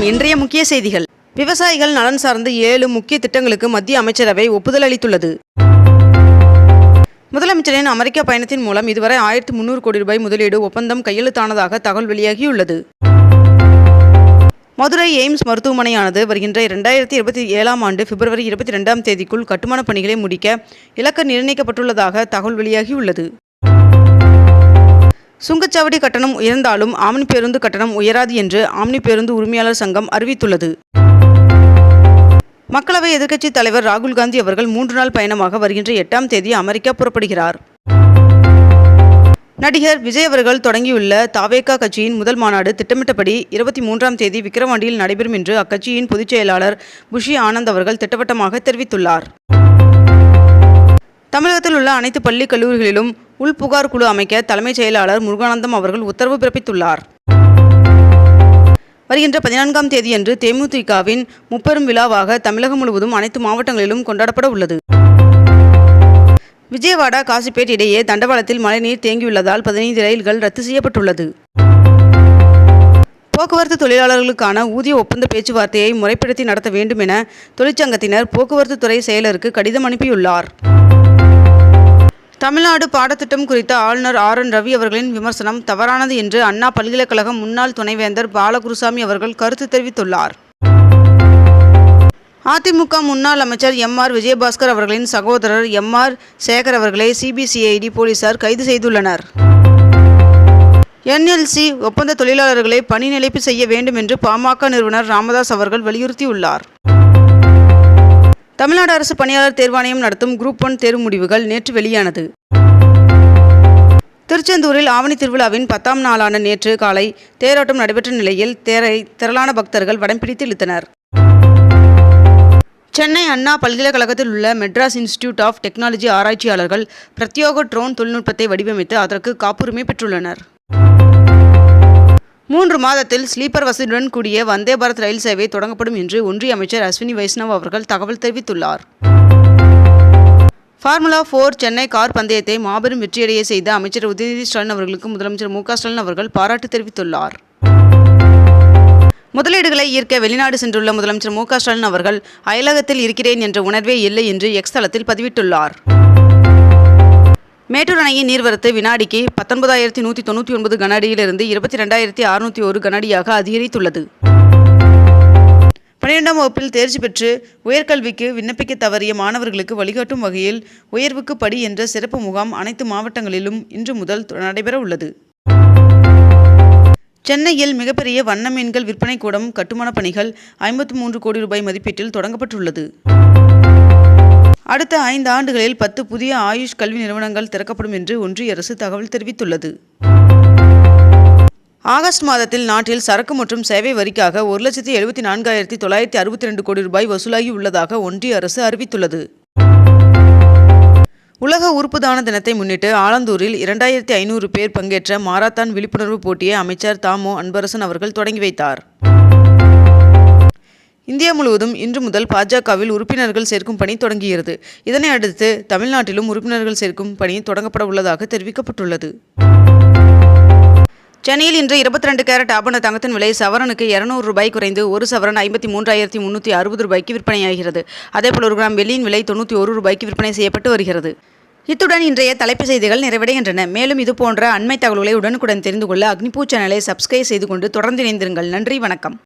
வணக்கம் இன்றைய முக்கிய செய்திகள். விவசாயிகள் நலன் சார்ந்த ஏழு முக்கிய திட்டங்களுக்கு மத்திய அமைச்சரவை ஒப்புதல் அளித்துள்ளது. முதலமைச்சரின் அமெரிக்க பயணத்தின் மூலம் இதுவரை ஆயிரத்தி முன்னூறு கோடி ரூபாய் முதலீடு ஒப்பந்தம் கையெழுத்தானதாக தகவல் வெளியாகியுள்ளது. மதுரை எய்ம்ஸ் மருத்துவமனையானது வருகின்ற இரண்டாயிரத்தி இருபத்தி ஏழாம் ஆண்டு பிப்ரவரி இருபத்தி ரெண்டாம் தேதிக்குள் கட்டுமானப் பணிகளை முடிக்க இலக்கு நிர்ணயிக்கப்பட்டுள்ளதாக தகவல் வெளியாகியுள்ளது. சுங்கச்சாவடி கட்டணம் உயர்ந்தாலும் ஆம்னி பேருந்து கட்டணம் உயராது என்று ஆம்னி பேருந்து உரிமையாளர் சங்கம் அறிவித்துள்ளது. மக்களவை எதிர்க்கட்சித் தலைவர் ராகுல் காந்தி அவர்கள் மூன்று நாள் பயணமாக வருகின்ற எட்டாம் தேதி அமெரிக்கா புறப்படுகிறார். நடிகர் விஜய் அவர்கள் தொடங்கியுள்ள தாவேகா கட்சியின் முதல் மாநாடு திட்டமிட்டபடி இருபத்தி மூன்றாம் தேதி விக்கிரவாண்டியில் நடைபெறும் என்று அக்கட்சியின் பொதுச் செயலாளர் புஷி ஆனந்த் அவர்கள் திட்டவட்டமாக தெரிவித்துள்ளார். தமிழகத்தில் உள்ள அனைத்து பள்ளி கல்லூரிகளிலும் உள்புகார் குழு அமைக்க தலைமைச் செயலாளர் முருகானந்தம் அவர்கள் உத்தரவு பிறப்பித்துள்ளார். வருகின்ற பதினான்காம் தேதியன்று தேமுதிகவின் முப்பெரும் விழாவாக தமிழகம் முழுவதும் அனைத்து மாவட்டங்களிலும் கொண்டாடப்பட உள்ளது. விஜயவாடா காசிப்பேட் இடையே தண்டவாளத்தில் மழைநீர் தேங்கியுள்ளதால் பதினைந்து ரயில்கள் ரத்து செய்யப்பட்டுள்ளது. போக்குவரத்து தொழிலாளர்களுக்கான ஊதிய ஒப்பந்த பேச்சுவார்த்தையை முறைப்படுத்தி நடத்த வேண்டும் என தொழிற்சங்கத்தினர் போக்குவரத்து துறை செயலருக்கு கடிதம் அனுப்பியுள்ளார். தமிழ்நாடு பாடத்திட்டம் குறித்த ஆளுநர் ஆர் என் ரவி அவர்களின் விமர்சனம் தவறானது என்று அண்ணா பல்கலைக்கழக முன்னாள் துணைவேந்தர் பாலகுருசாமி அவர்கள் கருத்து தெரிவித்துள்ளார். அதிமுக முன்னாள் அமைச்சர் எம் ஆர் விஜயபாஸ்கர் அவர்களின் சகோதரர் எம் ஆர் சேகர் அவர்களை சிபிசிஐடி போலீசார் கைது செய்துள்ளனர். என்எல்சி ஒப்பந்த தொழிலாளர்களை பணி நிலைப்பு செய்ய வேண்டும் என்று பாமக நிறுவனர் ராமதாஸ் அவர்கள் வலியுறுத்தியுள்ளார். தமிழ்நாடு அரசு பணியாளர் தேர்வாணையம் நடத்தும் குரூப் ஒன் தேர்வு முடிவுகள் நேற்று வெளியானது. திருச்செந்தூரில் ஆவணி திருவிழாவின் பத்தாம் நாளான நேற்று காலை தேரோட்டம் நடைபெற்ற நிலையில் தேரை திரளான பக்தர்கள் வடம்பிடித்து இழுத்தனர். சென்னை அண்ணா பல்கலைக்கழகத்தில் உள்ள மெட்ராஸ் இன்ஸ்டிடியூட் ஆஃப் டெக்னாலஜி ஆராய்ச்சியாளர்கள் பிரத்யோக ட்ரோன் தொழில்நுட்பத்தை வடிவமைத்து அதற்கு காப்புரிமை பெற்றுள்ளனர். மாதத்தில் ஸ்லீப்பர் வசதியுடன் கூடிய வந்தே பாரத் ரயில் சேவை தொடங்கப்படும் என்று ஒன்றிய அமைச்சர் அஸ்வினி வைஷ்ணவ் அவர்கள் தகவல் தெரிவித்துள்ளார். ஃபார்முலா ஃபோர் சென்னை கார் பந்தயத்தை மாபெரும் வெற்றியடைய செய்த அமைச்சர் உதயநிதி ஸ்டாலின் அவர்களுக்கு முதலமைச்சர் மு ஸ்டாலின் அவர்கள் பாராட்டு தெரிவித்துள்ளார். முதலீடுகளை ஈர்க்க வெளிநாடு சென்றுள்ள முதலமைச்சர் மு ஸ்டாலின் அவர்கள் அயலகத்தில் இருக்கிறேன் என்ற உணர்வே இல்லை என்று எக்ஸ் தளத்தில் பதிவிட்டுள்ளார். மேட்டூர் அணையின் நீர்வரத்து வினாடிக்கு பத்தொன்பதாயிரத்தி நூற்றி தொண்ணூற்றி ஒன்பது கனஅடியிலிருந்து இருபத்தி ரெண்டாயிரத்தி அறுநூற்றி ஒரு கனஅடியாக அதிகரித்துள்ளது. பன்னிரெண்டாம் வகுப்பில் தேர்ச்சி பெற்று உயர்கல்விக்கு விண்ணப்பிக்க தவறிய மாணவர்களுக்கு வழிகாட்டும் வகையில் உயர்வுக்கு படி என்ற சிறப்பு முகாம் அனைத்து மாவட்டங்களிலும் இன்று முதல் நடைபெற உள்ளது சென்னையில் மிகப்பெரிய வண்ண மீன்கள் விற்பனை கூடம் கட்டுமானப் பணிகள் ஐம்பத்தி மூன்று கோடி ரூபாய் மதிப்பீட்டில் தொடங்கப்பட்டுள்ளது. அடுத்த ஐந்து ஆண்டுகளில் பத்து புதிய ஆயுஷ் கல்வி நிறுவனங்கள் திறக்கப்படும் என்று ஒன்றிய அரசு தகவல் தெரிவித்துள்ளது. ஆகஸ்ட் மாதத்தில் நாட்டில் சரக்கு மற்றும் சேவை வரிக்காக ஒரு லட்சத்தி எழுபத்தி நான்காயிரத்தி தொள்ளாயிரத்தி அறுபத்தி ரெண்டு கோடி ரூபாய் வசூலாகி உள்ளதாக ஒன்றிய அரசு அறிவித்துள்ளது. உலக உறுப்பு தான தினத்தை முன்னிட்டு ஆலந்தூரில் இரண்டாயிரத்தி ஐநூறு பேர் பங்கேற்ற மாரத்தான் விழிப்புணர்வு போட்டியை அமைச்சர் தாமோ அன்பரசன் அவர்கள் தொடங்கி வைத்தார். இந்தியா முழுவதும் இன்று முதல் பாஜகவில் உறுப்பினர்கள் சேர்க்கும் பணி தொடங்குகிறது. இதனை அடுத்து தமிழ்நாட்டிலும் உறுப்பினர்கள் சேர்க்கும் பணி தொடங்கப்பட உள்ளதாக தெரிவிக்கப்பட்டுள்ளது. சென்னையில் இன்று இருபத்தி ரெண்டு கேரட் ஆபண தங்கத்தின் விலை சவரனுக்கு இருநூறு ரூபாய் குறைந்து ஒரு சவரன் ஐம்பத்தி மூன்றாயிரத்தி முன்னூற்றி அறுபது ரூபாய்க்கு விற்பனையாகிறது. அதேபோல் ஒரு கிராம் வெள்ளியின் விலை தொண்ணூற்றி ஒரு ரூபாய்க்கு விற்பனை செய்யப்பட்டு வருகிறது. இத்துடன் இன்றைய தலைப்புச் செய்திகள் நிறைவடைகின்றன. மேலும் இது போன்ற அண்மை தகவல்களை உடனுக்குடன் தெரிந்து கொள்ள அக்னிபூ சேனலை சப்ஸ்கிரைப் செய்து கொண்டு தொடர்ந்து இணைந்திருங்கள். நன்றி வணக்கம்.